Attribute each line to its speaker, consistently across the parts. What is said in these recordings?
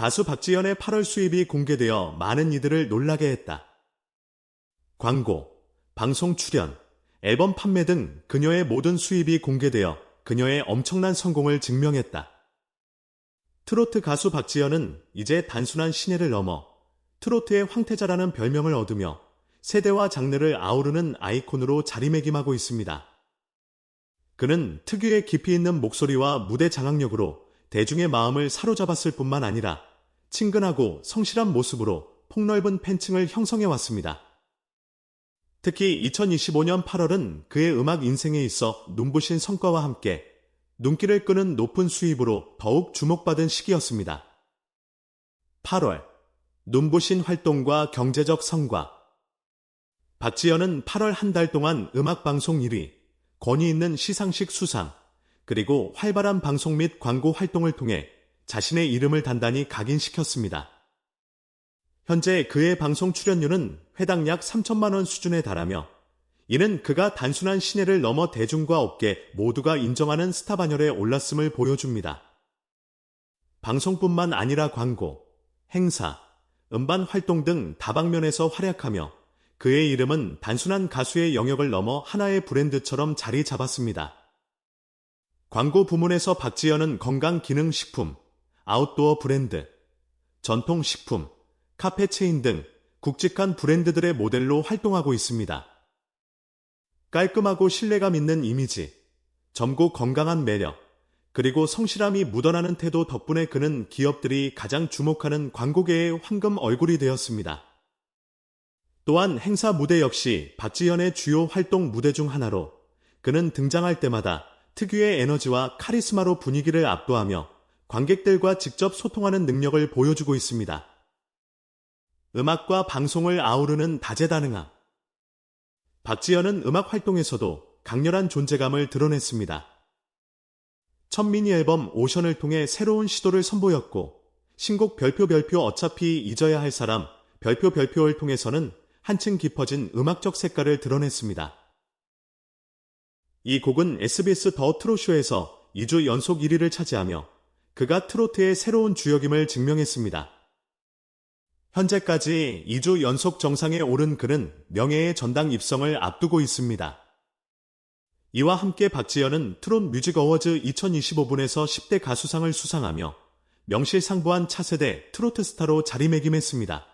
Speaker 1: 가수 박지현의 8월 수입이 공개되어 많은 이들을 놀라게 했다. 광고, 방송 출연, 앨범 판매 등 그녀의 모든 수입이 공개되어 그녀의 엄청난 성공을 증명했다. 트로트 가수 박지현은 이제 단순한 신예를 넘어 트로트의 황태자라는 별명을 얻으며 세대와 장르를 아우르는 아이콘으로 자리매김하고 있습니다. 그는 특유의 깊이 있는 목소리와 무대 장악력으로 대중의 마음을 사로잡았을 뿐만 아니라 친근하고 성실한 모습으로 폭넓은 팬층을 형성해 왔습니다. 특히 2025년 8월은 그의 음악 인생에 있어 눈부신 성과와 함께 눈길을 끄는 높은 수입으로 더욱 주목받은 시기였습니다. 8월 눈부신 활동과 경제적 성과 박지현은 8월 한 달 동안 음악방송 1위, 권위 있는 시상식 수상, 그리고 활발한 방송 및 광고 활동을 통해 자신의 이름을 단단히 각인시켰습니다. 현재 그의 방송 출연료는 회당 약 3천만 원 수준에 달하며 이는 그가 단순한 신예를 넘어 대중과 업계 모두가 인정하는 스타 반열에 올랐음을 보여줍니다. 방송뿐만 아니라 광고, 행사, 음반 활동 등 다방면에서 활약하며 그의 이름은 단순한 가수의 영역을 넘어 하나의 브랜드처럼 자리 잡았습니다. 광고 부문에서 박지현은 건강기능식품, 아웃도어 브랜드, 전통식품, 카페 체인 등 굵직한 브랜드들의 모델로 활동하고 있습니다. 깔끔하고 신뢰감 있는 이미지, 젊고 건강한 매력, 그리고 성실함이 묻어나는 태도 덕분에 그는 기업들이 가장 주목하는 광고계의 황금 얼굴이 되었습니다. 또한 행사 무대 역시 박지현의 주요 활동 무대 중 하나로 그는 등장할 때마다 특유의 에너지와 카리스마로 분위기를 압도하며 관객들과 직접 소통하는 능력을 보여주고 있습니다. 음악과 방송을 아우르는 다재다능함. 박지현은 음악 활동에서도 강렬한 존재감을 드러냈습니다. 첫 미니 앨범 오션을 통해 새로운 시도를 선보였고, 신곡 별표 별표 어차피 잊어야 할 사람 별표 별표를 통해서는 한층 깊어진 음악적 색깔을 드러냈습니다. 이 곡은 SBS 더 트로쇼에서 2주 연속 1위를 차지하며 그가 트로트의 새로운 주역임을 증명했습니다. 현재까지 2주 연속 정상에 오른 그는 명예의 전당 입성을 앞두고 있습니다. 이와 함께 박지현은 트롯 뮤직 어워즈 2025분에서 10대 가수상을 수상하며 명실상부한 차세대 트로트 스타로 자리매김했습니다.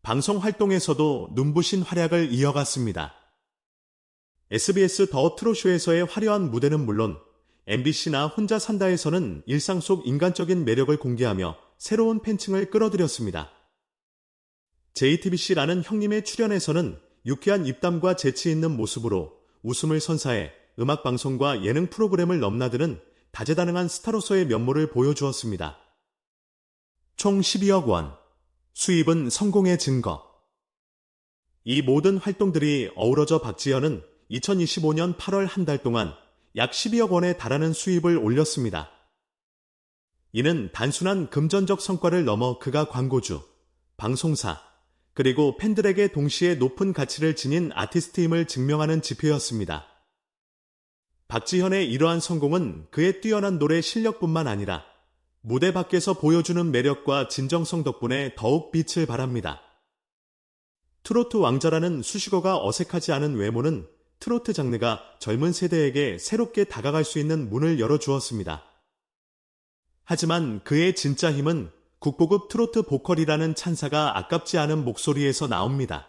Speaker 1: 방송 활동에서도 눈부신 활약을 이어갔습니다. SBS 더 트롯쇼에서의 화려한 무대는 물론 MBC나 혼자 산다에서는 일상 속 인간적인 매력을 공개하며 새로운 팬층을 끌어들였습니다. JTBC라는 형님의 출연에서는 유쾌한 입담과 재치 있는 모습으로 웃음을 선사해 음악 방송과 예능 프로그램을 넘나드는 다재다능한 스타로서의 면모를 보여주었습니다. 총 12억 원, 수입은 성공의 증거. 이 모든 활동들이 어우러져 박지현은 2025년 8월 한 달 동안 약 12억 원에 달하는 수입을 올렸습니다. 이는 단순한 금전적 성과를 넘어 그가 광고주, 방송사, 그리고 팬들에게 동시에 높은 가치를 지닌 아티스트임을 증명하는 지표였습니다. 박지현의 이러한 성공은 그의 뛰어난 노래 실력뿐만 아니라 무대 밖에서 보여주는 매력과 진정성 덕분에 더욱 빛을 발합니다. 트로트 왕자라는 수식어가 어색하지 않은 외모는 트로트 장르가 젊은 세대에게 새롭게 다가갈 수 있는 문을 열어주었습니다. 하지만 그의 진짜 힘은 국보급 트로트 보컬이라는 찬사가 아깝지 않은 목소리에서 나옵니다.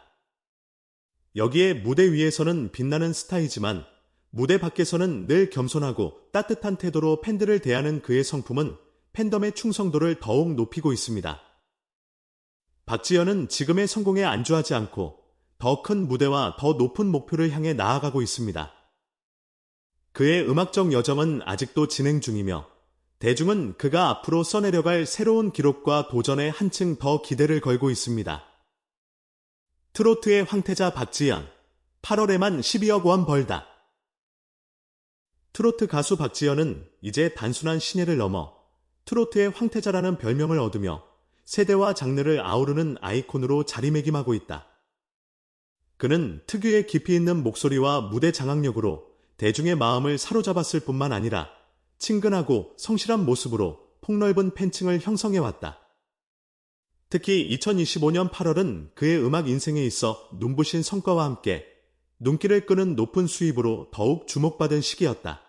Speaker 1: 여기에 무대 위에서는 빛나는 스타이지만 무대 밖에서는 늘 겸손하고 따뜻한 태도로 팬들을 대하는 그의 성품은 팬덤의 충성도를 더욱 높이고 있습니다. 박지현은 지금의 성공에 안주하지 않고 더 큰 무대와 더 높은 목표를 향해 나아가고 있습니다. 그의 음악적 여정은 아직도 진행 중이며 대중은 그가 앞으로 써내려갈 새로운 기록과 도전에 한층 더 기대를 걸고 있습니다. 트로트의 황태자 박지현, 8월에만 12억 원 벌다. 트로트 가수 박지현은 이제 단순한 신예를 넘어 트로트의 황태자라는 별명을 얻으며 세대와 장르를 아우르는 아이콘으로 자리매김하고 있다. 그는 특유의 깊이 있는 목소리와 무대 장악력으로 대중의 마음을 사로잡았을 뿐만 아니라 친근하고 성실한 모습으로 폭넓은 팬층을 형성해왔다. 특히 2025년 8월은 그의 음악 인생에 있어 눈부신 성과와 함께 눈길을 끄는 높은 수입으로 더욱 주목받은 시기였다.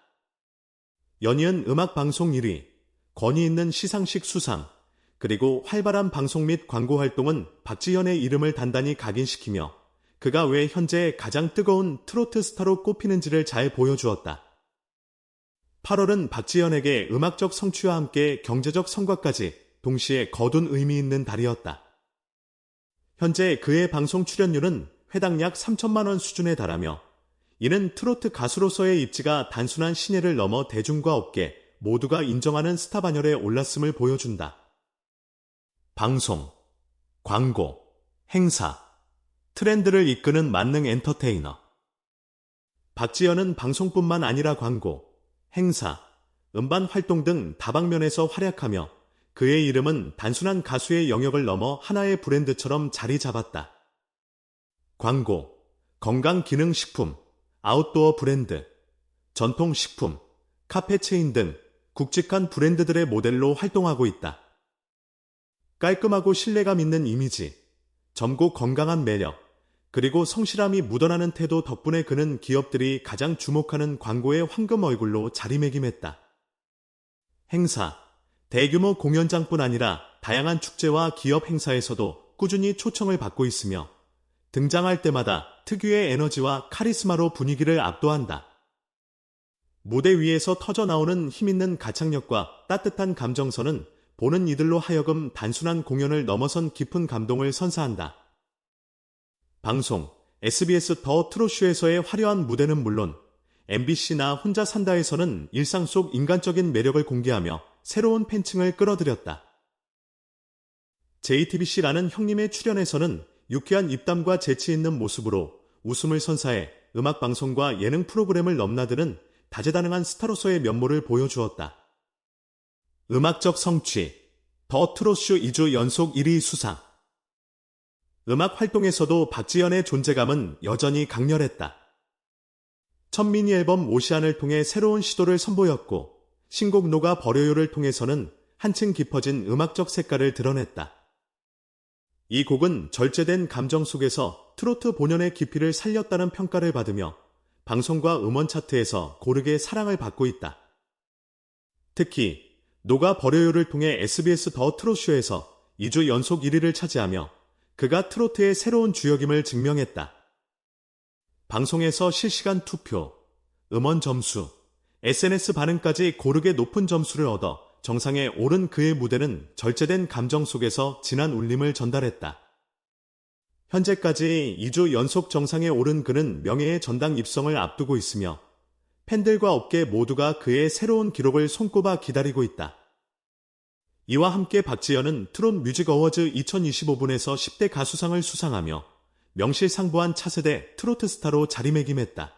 Speaker 1: 연이은 음악 방송 1위, 권위 있는 시상식 수상, 그리고 활발한 방송 및 광고 활동은 박지현의 이름을 단단히 각인시키며 그가 왜 현재 가장 뜨거운 트로트 스타로 꼽히는지를 잘 보여주었다. 8월은 박지현에게 음악적 성취와 함께 경제적 성과까지 동시에 거둔 의미 있는 달이었다. 현재 그의 방송 출연료는 회당 약 3천만 원 수준에 달하며 이는 트로트 가수로서의 입지가 단순한 신예를 넘어 대중과 업계 모두가 인정하는 스타 반열에 올랐음을 보여준다. 방송, 광고, 행사, 트렌드를 이끄는 만능 엔터테이너. 박지현은 방송뿐만 아니라 광고, 행사, 음반 활동 등 다방면에서 활약하며 그의 이름은 단순한 가수의 영역을 넘어 하나의 브랜드처럼 자리 잡았다. 광고, 건강기능식품, 아웃도어 브랜드, 전통식품, 카페체인 등 굵직한 브랜드들의 모델로 활동하고 있다. 깔끔하고 신뢰감 있는 이미지, 젊고 건강한 매력, 그리고 성실함이 묻어나는 태도 덕분에 그는 기업들이 가장 주목하는 광고의 황금 얼굴로 자리매김했다. 행사, 대규모 공연장뿐 아니라 다양한 축제와 기업 행사에서도 꾸준히 초청을 받고 있으며 등장할 때마다 특유의 에너지와 카리스마로 분위기를 압도한다. 무대 위에서 터져 나오는 힘있는 가창력과 따뜻한 감정선은 보는 이들로 하여금 단순한 공연을 넘어선 깊은 감동을 선사한다. 방송, SBS 더 트롯쇼에서의 화려한 무대는 물론 MBC나 혼자 산다에서는 일상 속 인간적인 매력을 공개하며 새로운 팬층을 끌어들였다. JTBC라는 형님의 출연에서는 유쾌한 입담과 재치 있는 모습으로 웃음을 선사해 음악 방송과 예능 프로그램을 넘나드는 다재다능한 스타로서의 면모를 보여주었다. 음악적 성취, 더 트롯쇼 2주 연속 1위 수상. 음악 활동에서도 박지연의 존재감은 여전히 강렬했다. 첫 미니 앨범 오시안을 통해 새로운 시도를 선보였고, 신곡 노가 버려요를 통해서는 한층 깊어진 음악적 색깔을 드러냈다. 이 곡은 절제된 감정 속에서 트로트 본연의 깊이를 살렸다는 평가를 받으며 방송과 음원 차트에서 고르게 사랑을 받고 있다. 특히 노가 버려요를 통해 SBS 더 트롯쇼에서 2주 연속 1위를 차지하며 그가 트로트의 새로운 주역임을 증명했다. 방송에서 실시간 투표, 음원 점수, SNS 반응까지 고르게 높은 점수를 얻어 정상에 오른 그의 무대는 절제된 감정 속에서 진한 울림을 전달했다. 현재까지 2주 연속 정상에 오른 그는 명예의 전당 입성을 앞두고 있으며 팬들과 업계 모두가 그의 새로운 기록을 손꼽아 기다리고 있다. 이와 함께 박지현은 트롯 뮤직 어워즈 2025분에서 10대 가수상을 수상하며 명실상부한 차세대 트로트 스타로 자리매김했다.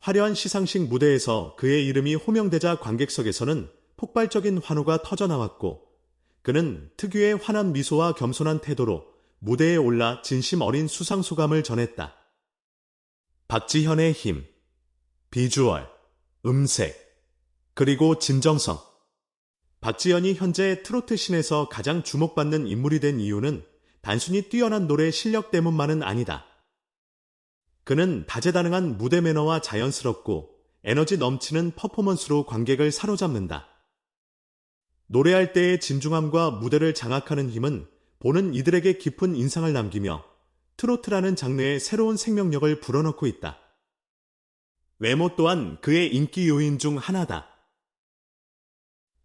Speaker 1: 화려한 시상식 무대에서 그의 이름이 호명되자 관객석에서는 폭발적인 환호가 터져나왔고 그는 특유의 환한 미소와 겸손한 태도로 무대에 올라 진심 어린 수상 소감을 전했다. 박지현의 힘, 비주얼, 음색, 그리고 진정성. 박지현이 현재 트로트 신에서 가장 주목받는 인물이 된 이유는 단순히 뛰어난 노래 실력 때문만은 아니다. 그는 다재다능한 무대 매너와 자연스럽고 에너지 넘치는 퍼포먼스로 관객을 사로잡는다. 노래할 때의 진중함과 무대를 장악하는 힘은 보는 이들에게 깊은 인상을 남기며 트로트라는 장르의 새로운 생명력을 불어넣고 있다. 외모 또한 그의 인기 요인 중 하나다.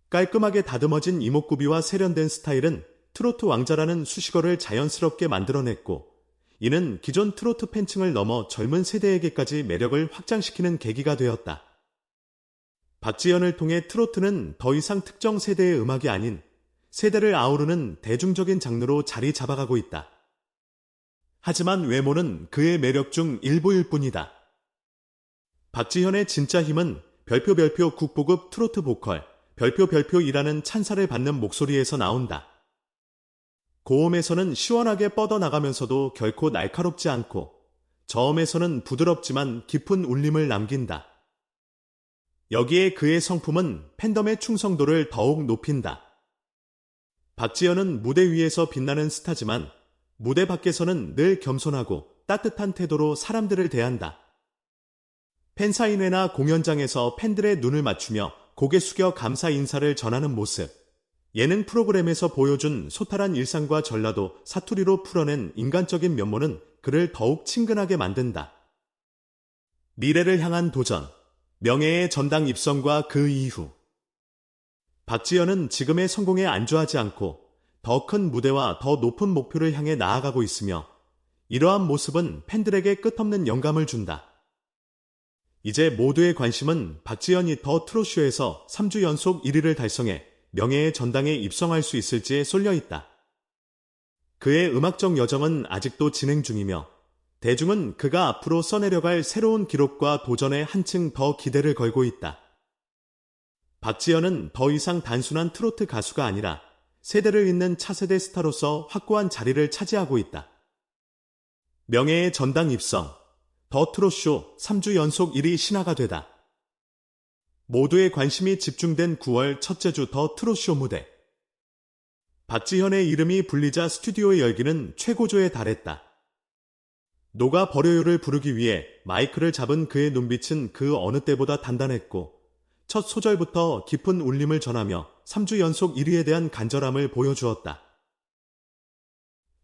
Speaker 1: 깔끔하게 다듬어진 이목구비와 세련된 스타일은 트로트 왕자라는 수식어를 자연스럽게 만들어냈고, 이는 기존 트로트 팬층을 넘어 젊은 세대에게까지 매력을 확장시키는 계기가 되었다. 박지연을 통해 트로트는 더 이상 특정 세대의 음악이 아닌 세대를 아우르는 대중적인 장르로 자리 잡아가고 있다. 하지만 외모는 그의 매력 중 일부일 뿐이다. 박지현의 진짜 힘은 별표 별표 국보급 트로트 보컬, 별표 별표이라는 찬사를 받는 목소리에서 나온다. 고음에서는 시원하게 뻗어나가면서도 결코 날카롭지 않고 저음에서는 부드럽지만 깊은 울림을 남긴다. 여기에 그의 성품은 팬덤의 충성도를 더욱 높인다. 박지현은 무대 위에서 빛나는 스타지만 무대 밖에서는 늘 겸손하고 따뜻한 태도로 사람들을 대한다. 팬사인회나 공연장에서 팬들의 눈을 맞추며 고개 숙여 감사 인사를 전하는 모습. 예능 프로그램에서 보여준 소탈한 일상과 전라도 사투리로 풀어낸 인간적인 면모는 그를 더욱 친근하게 만든다. 미래를 향한 도전, 명예의 전당 입성과 그 이후. 박지현은 지금의 성공에 안주하지 않고 더 큰 무대와 더 높은 목표를 향해 나아가고 있으며 이러한 모습은 팬들에게 끝없는 영감을 준다. 이제 모두의 관심은 박지현이 더 트롯쇼에서 3주 연속 1위를 달성해 명예의 전당에 입성할 수 있을지에 쏠려 있다. 그의 음악적 여정은 아직도 진행 중이며 대중은 그가 앞으로 써내려갈 새로운 기록과 도전에 한층 더 기대를 걸고 있다. 박지현은 더 이상 단순한 트로트 가수가 아니라 세대를 잇는 차세대 스타로서 확고한 자리를 차지하고 있다. 명예의 전당 입성, 더 트롯쇼 3주 연속 1위 신화가 되다. 모두의 관심이 집중된 9월 첫째 주 더 트롯쇼 무대. 박지현의 이름이 불리자 스튜디오의 열기는 최고조에 달했다. 노가 버려요를 부르기 위해 마이크를 잡은 그의 눈빛은 그 어느 때보다 단단했고 첫 소절부터 깊은 울림을 전하며 3주 연속 1위에 대한 간절함을 보여주었다.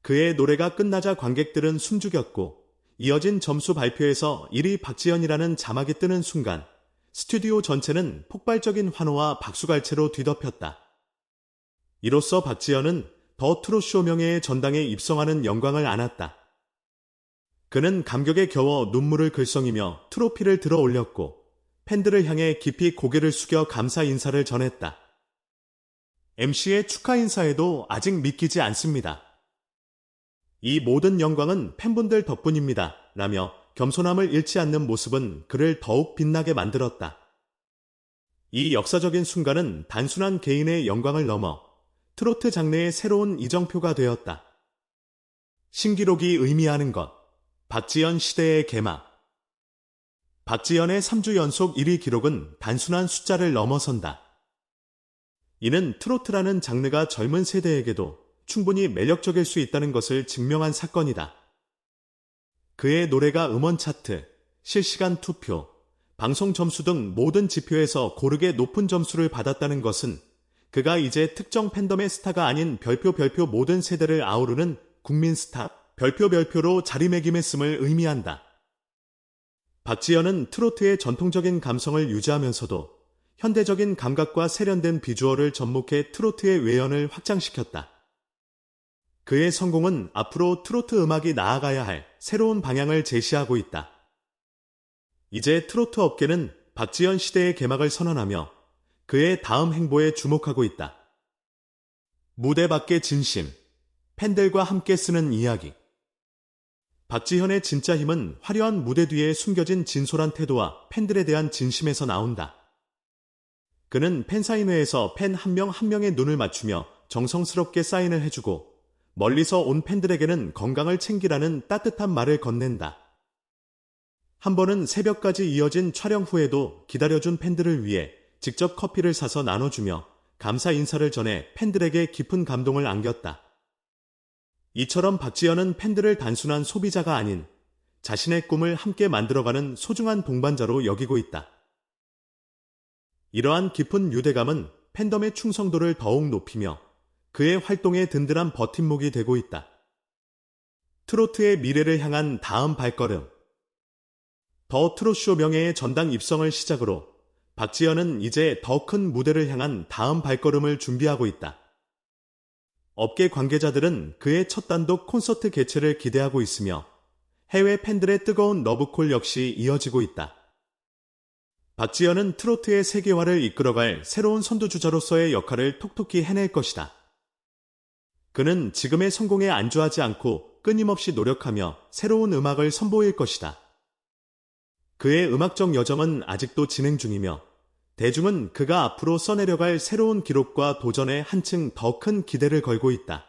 Speaker 1: 그의 노래가 끝나자 관객들은 숨죽였고 이어진 점수 발표에서 1위 박지현이라는 자막이 뜨는 순간 스튜디오 전체는 폭발적인 환호와 박수갈채로 뒤덮였다. 이로써 박지현은 더 트롯쇼 명예의 전당에 입성하는 영광을 안았다. 그는 감격에 겨워 눈물을 글썽이며 트로피를 들어 올렸고 팬들을 향해 깊이 고개를 숙여 감사 인사를 전했다. MC의 축하 인사에도 아직 믿기지 않습니다. 이 모든 영광은 팬분들 덕분입니다. 라며 겸손함을 잃지 않는 모습은 그를 더욱 빛나게 만들었다. 이 역사적인 순간은 단순한 개인의 영광을 넘어 트로트 장르의 새로운 이정표가 되었다. 신기록이 의미하는 것. 박지연 시대의 개막. 박지연의 3주 연속 1위 기록은 단순한 숫자를 넘어선다. 이는 트로트라는 장르가 젊은 세대에게도 충분히 매력적일 수 있다는 것을 증명한 사건이다. 그의 노래가 음원 차트, 실시간 투표, 방송 점수 등 모든 지표에서 고르게 높은 점수를 받았다는 것은 그가 이제 특정 팬덤의 스타가 아닌 별표 별표 모든 세대를 아우르는 국민 스타, 별표 별표로 자리매김했음을 의미한다. 박지현은 트로트의 전통적인 감성을 유지하면서도 현대적인 감각과 세련된 비주얼을 접목해 트로트의 외연을 확장시켰다. 그의 성공은 앞으로 트로트 음악이 나아가야 할 새로운 방향을 제시하고 있다. 이제 트로트 업계는 박지현 시대의 개막을 선언하며 그의 다음 행보에 주목하고 있다. 무대 밖의 진심, 팬들과 함께 쓰는 이야기. 박지현의 진짜 힘은 화려한 무대 뒤에 숨겨진 진솔한 태도와 팬들에 대한 진심에서 나온다. 그는 팬사인회에서 팬 한 명한 명의 눈을 맞추며 정성스럽게 사인을 해주고 멀리서 온 팬들에게는 건강을 챙기라는 따뜻한 말을 건넨다. 한 번은 새벽까지 이어진 촬영 후에도 기다려준 팬들을 위해 직접 커피를 사서 나눠주며 감사 인사를 전해 팬들에게 깊은 감동을 안겼다. 이처럼 박지현은 팬들을 단순한 소비자가 아닌 자신의 꿈을 함께 만들어가는 소중한 동반자로 여기고 있다. 이러한 깊은 유대감은 팬덤의 충성도를 더욱 높이며 그의 활동에 든든한 버팀목이 되고 있다. 트로트의 미래를 향한 다음 발걸음. 더 트롯쇼 명예의 전당 입성을 시작으로 박지현은 이제 더 큰 무대를 향한 다음 발걸음을 준비하고 있다. 업계 관계자들은 그의 첫 단독 콘서트 개최를 기대하고 있으며 해외 팬들의 뜨거운 러브콜 역시 이어지고 있다. 박지현은 트로트의 세계화를 이끌어갈 새로운 선두주자로서의 역할을 톡톡히 해낼 것이다. 그는 지금의 성공에 안주하지 않고 끊임없이 노력하며 새로운 음악을 선보일 것이다. 그의 음악적 여정은 아직도 진행 중이며 대중은 그가 앞으로 써내려갈 새로운 기록과 도전에 한층 더 큰 기대를 걸고 있다.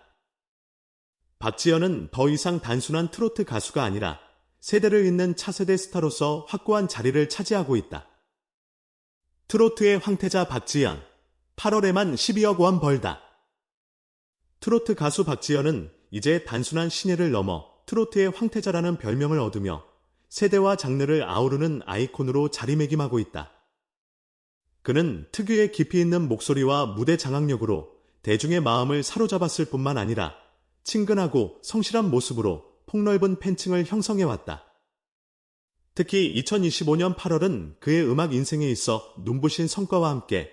Speaker 1: 박지현은 더 이상 단순한 트로트 가수가 아니라 세대를 잇는 차세대 스타로서 확고한 자리를 차지하고 있다. 트로트의 황태자 박지연. 8월에만 12억 원 벌다. 트로트 가수 박지연은 이제 단순한 신예를 넘어 트로트의 황태자라는 별명을 얻으며 세대와 장르를 아우르는 아이콘으로 자리매김하고 있다. 그는 특유의 깊이 있는 목소리와 무대 장악력으로 대중의 마음을 사로잡았을 뿐만 아니라 친근하고 성실한 모습으로 폭넓은 팬층을 형성해왔다. 특히 2025년 8월은 그의 음악 인생에 있어 눈부신 성과와 함께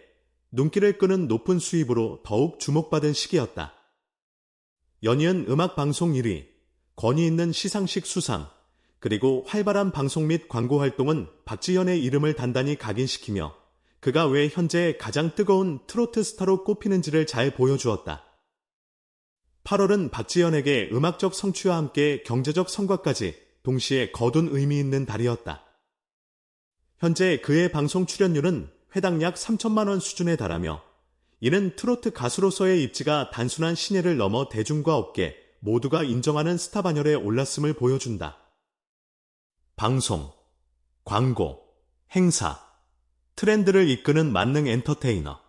Speaker 1: 눈길을 끄는 높은 수입으로 더욱 주목받은 시기였다. 연이은 음악 방송 1위, 권위 있는 시상식 수상, 그리고 활발한 방송 및 광고 활동은 박지현의 이름을 단단히 각인시키며 그가 왜 현재 가장 뜨거운 트로트 스타로 꼽히는지를 잘 보여주었다. 8월은 박지현에게 음악적 성취와 함께 경제적 성과까지 동시에 거둔 의미 있는 달이었다. 현재 그의 방송 출연료는 회당 약 3천만 원 수준에 달하며 이는 트로트 가수로서의 입지가 단순한 신예를 넘어 대중과 업계 모두가 인정하는 스타 반열에 올랐음을 보여준다. 방송, 광고, 행사, 트렌드를 이끄는 만능 엔터테이너.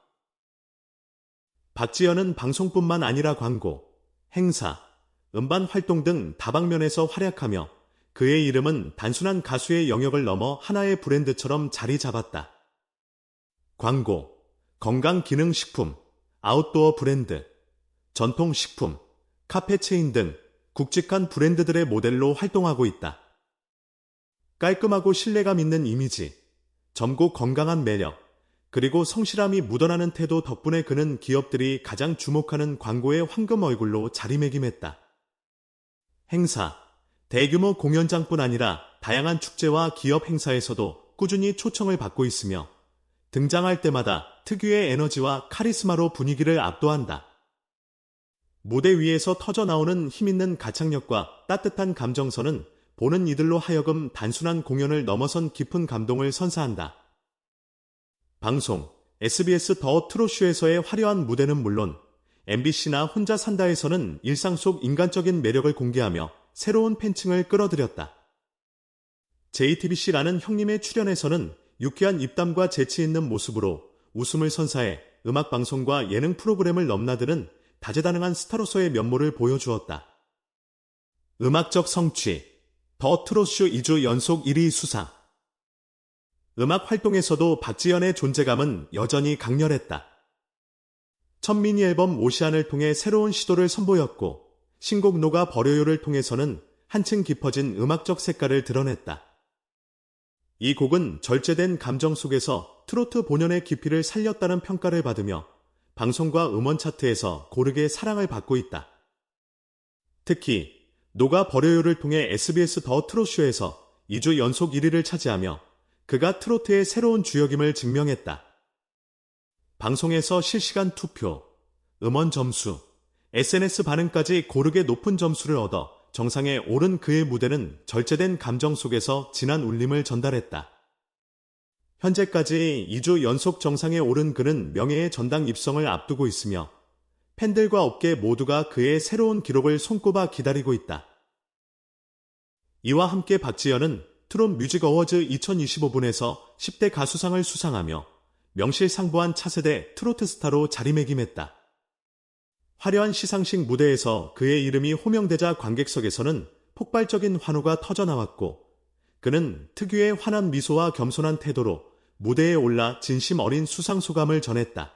Speaker 1: 박지연은 방송뿐만 아니라 광고, 행사, 음반 활동 등 다방면에서 활약하며 그의 이름은 단순한 가수의 영역을 넘어 하나의 브랜드처럼 자리 잡았다. 광고, 건강기능식품, 아웃도어 브랜드, 전통식품, 카페체인 등 굵직한 브랜드들의 모델로 활동하고 있다. 깔끔하고 신뢰감 있는 이미지, 젊고 건강한 매력, 그리고 성실함이 묻어나는 태도 덕분에 그는 기업들이 가장 주목하는 광고의 황금 얼굴로 자리매김했다. 행사, 대규모 공연장뿐 아니라 다양한 축제와 기업 행사에서도 꾸준히 초청을 받고 있으며 등장할 때마다 특유의 에너지와 카리스마로 분위기를 압도한다. 무대 위에서 터져 나오는 힘있는 가창력과 따뜻한 감정선은 보는 이들로 하여금 단순한 공연을 넘어선 깊은 감동을 선사한다. 방송, SBS 더 트롯쇼에서의 화려한 무대는 물론 MBC나 혼자 산다에서는 일상 속 인간적인 매력을 공개하며 새로운 팬층을 끌어들였다. JTBC라는 형님의 출연에서는 유쾌한 입담과 재치 있는 모습으로 웃음을 선사해 음악 방송과 예능 프로그램을 넘나드는 다재다능한 스타로서의 면모를 보여주었다. 음악적 성취, 더 트롯쇼 2주 연속 1위 수상. 음악 활동에서도 박지연의 존재감은 여전히 강렬했다. 첫 미니 앨범 오시안을 통해 새로운 시도를 선보였고, 신곡 노가 버려요를 통해서는 한층 깊어진 음악적 색깔을 드러냈다. 이 곡은 절제된 감정 속에서 트로트 본연의 깊이를 살렸다는 평가를 받으며 방송과 음원 차트에서 고르게 사랑을 받고 있다. 특히 노가 버려요를 통해 SBS 더 트롯쇼에서 2주 연속 1위를 차지하며 그가 트로트의 새로운 주역임을 증명했다. 방송에서 실시간 투표, 음원 점수, SNS 반응까지 고르게 높은 점수를 얻어 정상에 오른 그의 무대는 절제된 감정 속에서 진한 울림을 전달했다. 현재까지 2주 연속 정상에 오른 그는 명예의 전당 입성을 앞두고 있으며 팬들과 업계 모두가 그의 새로운 기록을 손꼽아 기다리고 있다. 이와 함께 박지연은 트롯 뮤직 어워즈 2025분에서 10대 가수상을 수상하며 명실상부한 차세대 트로트 스타로 자리매김했다. 화려한 시상식 무대에서 그의 이름이 호명되자 관객석에서는 폭발적인 환호가 터져나왔고 그는 특유의 환한 미소와 겸손한 태도로 무대에 올라 진심 어린 수상 소감을 전했다.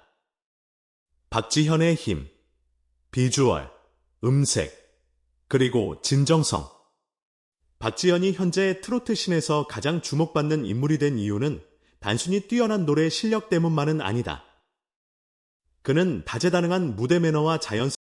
Speaker 1: 박지현의 힘, 비주얼, 음색, 그리고 진정성. 박지현이 현재 트로트 신에서 가장 주목받는 인물이 된 이유는 단순히 뛰어난 노래 실력 때문만은 아니다. 그는 다재다능한 무대 매너와 자연스러운